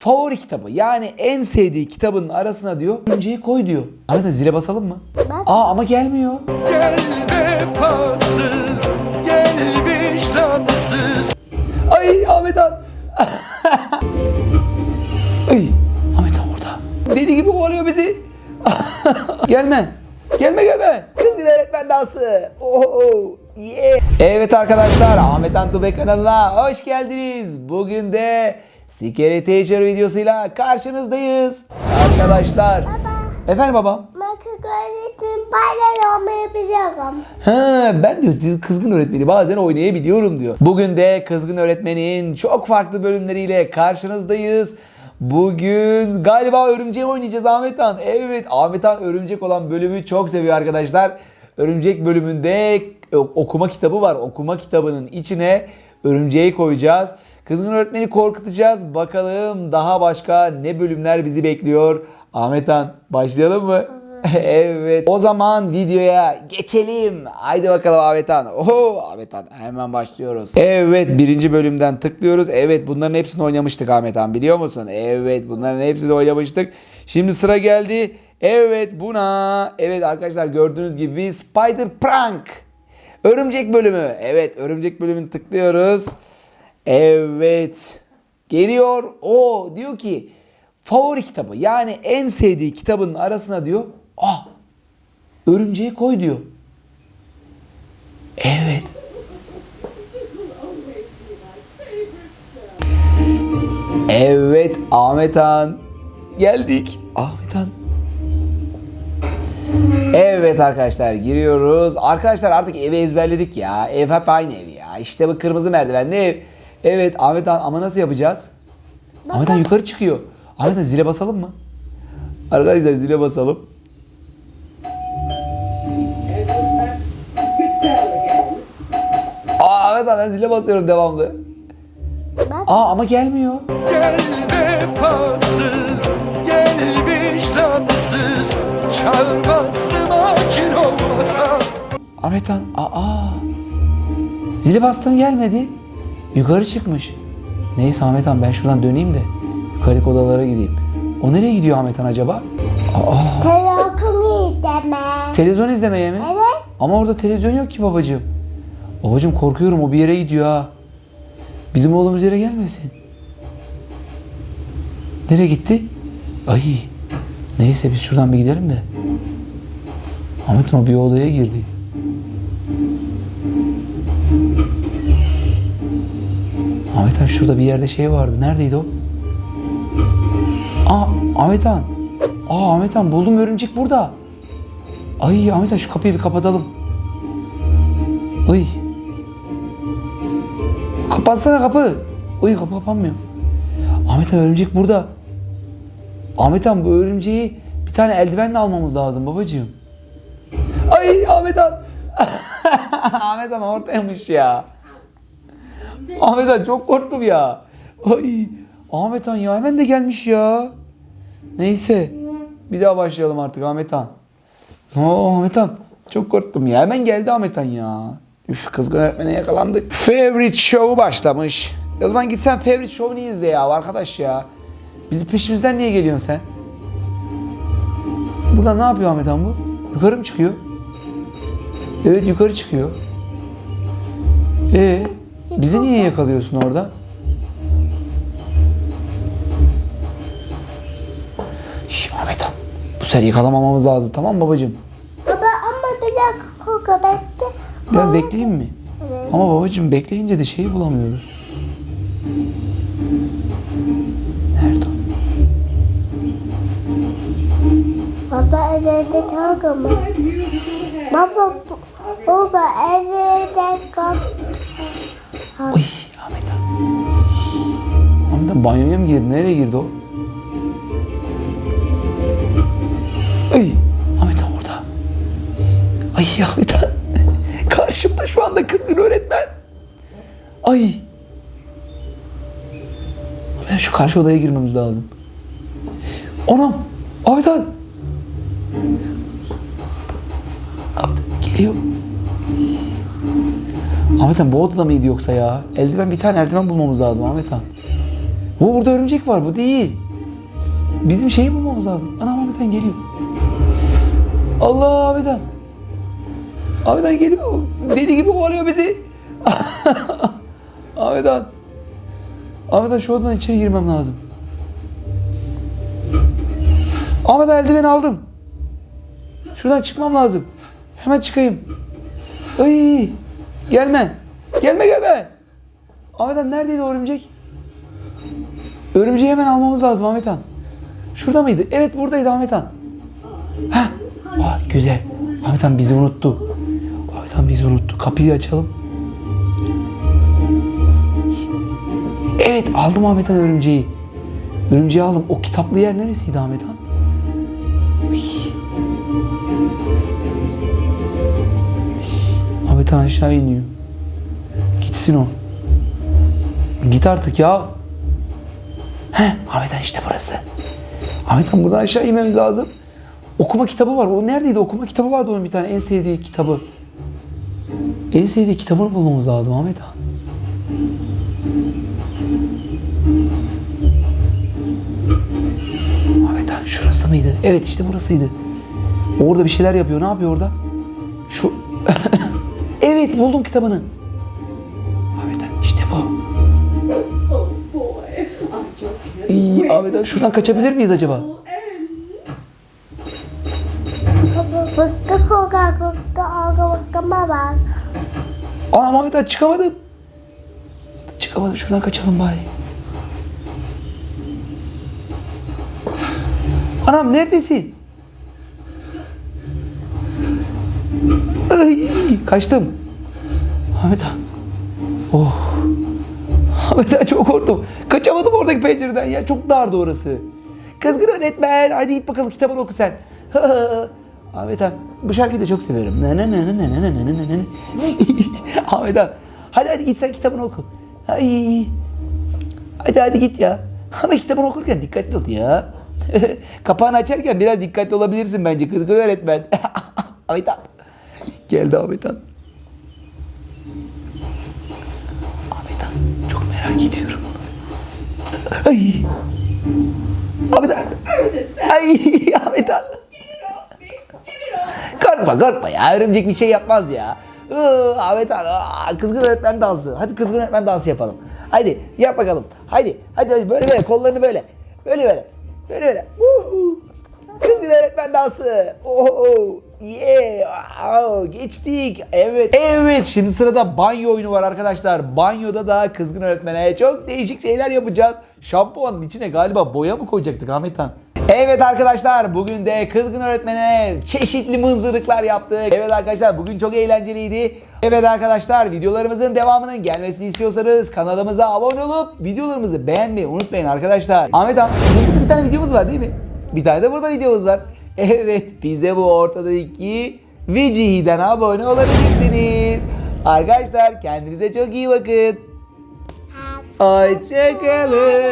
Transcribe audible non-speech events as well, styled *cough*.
favori kitabı yani en sevdiği kitabının arasına diyor örümceği koy diyor. Ahmet zile basalım mı? Aa ama gelmiyor. Gel vefasız, gel vicdansız. Ay Ahmet Han. *laughs* Ay Ahmet Han orada. Deli gibi kovalıyor bizi. *laughs* gelme. Gelme gelme. Kızgın öğretmen dansı. Oh, yeah. Evet arkadaşlar Ahmet Han Tubek kanalına hoş geldiniz. Bugün de Scary Teacher videosuyla karşınızdayız. Arkadaşlar. Baba, Efendim babam. makro öğretmenim bazen olmayı biliyorum. Ha, ben diyor siz kızgın öğretmeni bazen oynayabiliyorum diyor. Bugün de kızgın öğretmenin çok farklı bölümleriyle karşınızdayız. Bugün galiba örümceği oynayacağız Ahmet Han. Evet Ahmet Han örümcek olan bölümü çok seviyor arkadaşlar. Örümcek bölümünde okuma kitabı var. Okuma kitabının içine örümceği koyacağız. Kızgın öğretmeni korkutacağız. Bakalım daha başka ne bölümler bizi bekliyor. Ahmet Han başlayalım mı? *laughs* evet. O zaman videoya geçelim. Haydi bakalım Ahmet Han. Oho Ahmet Han hemen başlıyoruz. Evet birinci bölümden tıklıyoruz. Evet bunların hepsini oynamıştık Ahmet Han biliyor musun? Evet bunların hepsini oynamıştık. Şimdi sıra geldi. Evet buna. Evet arkadaşlar gördüğünüz gibi Spider Prank. Örümcek bölümü. Evet örümcek bölümünü tıklıyoruz. Evet. Geliyor. O diyor ki favori kitabı yani en sevdiği kitabının arasına diyor. Ah örümceği koy diyor. Evet. Evet Ahmet Han. Geldik. Ahmet Han. Evet arkadaşlar giriyoruz. Arkadaşlar artık evi ezberledik ya. Ev hep aynı ev ya. İşte bu kırmızı merdivenli ev. Evet Ahmet Han ama nasıl yapacağız? Ahmet Han yukarı çıkıyor. Ahmet Han zile basalım mı? Arkadaşlar zile basalım. Aa Ahmet Han ben zile basıyorum devamlı. Aa ama gelmiyor. Gel vefasız, gel vicdansız. Çağır bastım acil olmasa. Ahmet Han aa zili bastım gelmedi. Yukarı çıkmış. Neyse Ahmet Han ben şuradan döneyim de yukarı odalara gideyim. O nereye gidiyor Ahmet Han acaba? Aa Telefonu izleme. televizyon izlemeye mi? Evet. Ama orada televizyon yok ki babacığım. Babacığım korkuyorum o bir yere gidiyor ha. Bizim oğlumuz yere gelmesin. Nereye gitti? Ay. Neyse biz şuradan bir gidelim de. Ahmet Han o bir odaya girdi. Han şurada bir yerde şey vardı. Neredeydi o? Aa Ahmet Han. Aa Ahmet buldum örümcek burada. Ay Ahmet Han şu kapıyı bir kapatalım. Ay. Kapatsana kapı. Ay kapı kapanmıyor. Ahmet Han örümcek burada. Ahmet Han bu örümceği bir tane eldivenle almamız lazım babacığım. Ay Ahmet Han. *laughs* Ahmet Han oradaymış ya. Ahmet Han çok korktum ya. Ay Ahmet Han ya hemen de gelmiş ya. Neyse. Bir daha başlayalım artık Ahmet Han. Oo Ahmet Han. Çok korktum ya. Hemen geldi Ahmet Han ya. Üf kızgın öğretmene yakalandık. Favorite Show'u başlamış. O zaman git sen Favorite Show'unu izle ya arkadaş ya. Bizi peşimizden niye geliyorsun sen? Burada ne yapıyor Ahmet Han bu? Yukarı mı çıkıyor? Evet yukarı çıkıyor. Ee, bizi niye yakalıyorsun orada? Şş, Ahmet. Bu sefer yakalamamamız lazım tamam mı babacığım? Baba ama bir dakika koku bekle. Biraz bekleyeyim mi? Evet. Ama babacığım bekleyince de şeyi bulamıyoruz. Nerede o? Baba evde kalka mı? Baba baba evde kal. Uy Ahmet Han. Ahmet Han banyoya mı girdi? Nereye girdi o? Ay Ahmet Han orada. Ay Ahmet Han. *laughs* Karşımda şu anda kızgın öğretmen. Ay. Ben şu karşı odaya girmemiz lazım. Anam. Ahmet Han. Ahmet Han geliyor. Ahmet Han bu odada mıydı yoksa ya? Eldiven bir tane eldiven bulmamız lazım Ahmet Han. Bu burada örümcek var bu değil. Bizim şeyi bulmamız lazım. Ana Ahmet'ten geliyor. Allah Ahmet'ten. Ahmet'ten geliyor. Deli gibi kovalıyor bizi. *laughs* Ahmet'ten. Ahmet'ten şu odadan içeri girmem lazım. Ahmet'ten eldiveni aldım. Şuradan çıkmam lazım. Hemen çıkayım. Ay, gelme. Gelme gelme. Ahmet'ten neredeydi o örümcek? Örümceği hemen almamız lazım Ahmethan. Şurada mıydı? Evet buradaydı Ahmethan. Ha, Aa, güzel. Ahmethan bizi unuttu. Ahmethan bizi unuttu. Kapıyı açalım. Evet aldım Ahmethan örümceği. Örümceği aldım. O kitaplı yer neresiydi Ahmethan? Uy. Ahmethan aşağı iniyor. Gitsin o. Git artık ya. Heh, Ahmethan işte burası. Ahmethan buradan aşağı inmemiz lazım. Okuma kitabı var. O neredeydi? Okuma kitabı vardı onun bir tane. En sevdiği kitabı. En sevdiği kitabını bulmamız lazım Ahmethan. Ahmethan şurası mıydı? Evet işte burasıydı. Orada bir şeyler yapıyor. Ne yapıyor orada? Şu... *laughs* evet buldum kitabını. Ahmethan işte bu. İyi Ahmethan şuradan kaçabilir miyiz acaba? Anam Ahmethan çıkamadım. Çıkamadım şuradan kaçalım bari. Anam neredesin? Ay, kaçtım. Ahmethan. Oh. Ahmethan çok korktum. Kaçamadım oradaki pencereden ya. Çok dardı orası. Kızgın öğretmen. Hadi git bakalım kitabını oku sen. Ahmethan bu şarkıyı da çok seviyorum. Ne ne ne ne ne ne ne ne ne ne. Ahmethan hadi hadi git sen kitabını oku. Ay. Hadi hadi git ya. Ama kitabını okurken dikkatli ol ya. Kapağını açarken biraz dikkatli olabilirsin bence kızgın öğretmen. Ahmethan. Geldi Ahmethan. Ahmethan ediyorum. Ay. Ahmethan. Ay Ahmethan. Korkma korkma ya örümcek bir şey yapmaz ya. Iı, Ahmet abi kızgın öğretmen dansı. Hadi kızgın öğretmen dansı yapalım. Hadi yap bakalım. Hadi hadi, hadi böyle böyle kollarını böyle. Böyle böyle. Böyle böyle. Uhu. Kızgın öğretmen dansı. Oho. Yeah. Wow. Geçtik. Evet. Evet. Şimdi sırada banyo oyunu var arkadaşlar. Banyoda da kızgın öğretmene çok değişik şeyler yapacağız. Şampuanın içine galiba boya mı koyacaktık Ahmet Han? Evet arkadaşlar bugün de kızgın öğretmene çeşitli mızırıklar yaptık. Evet arkadaşlar bugün çok eğlenceliydi. Evet arkadaşlar videolarımızın devamının gelmesini istiyorsanız kanalımıza abone olup videolarımızı beğenmeyi unutmayın arkadaşlar. Ahmet burada bir tane videomuz var değil mi? Bir tane de burada videomuz var. Evet bize bu ortadaki Vecihi'den abone olabilirsiniz. Arkadaşlar kendinize çok iyi bakın. Hoşçakalın.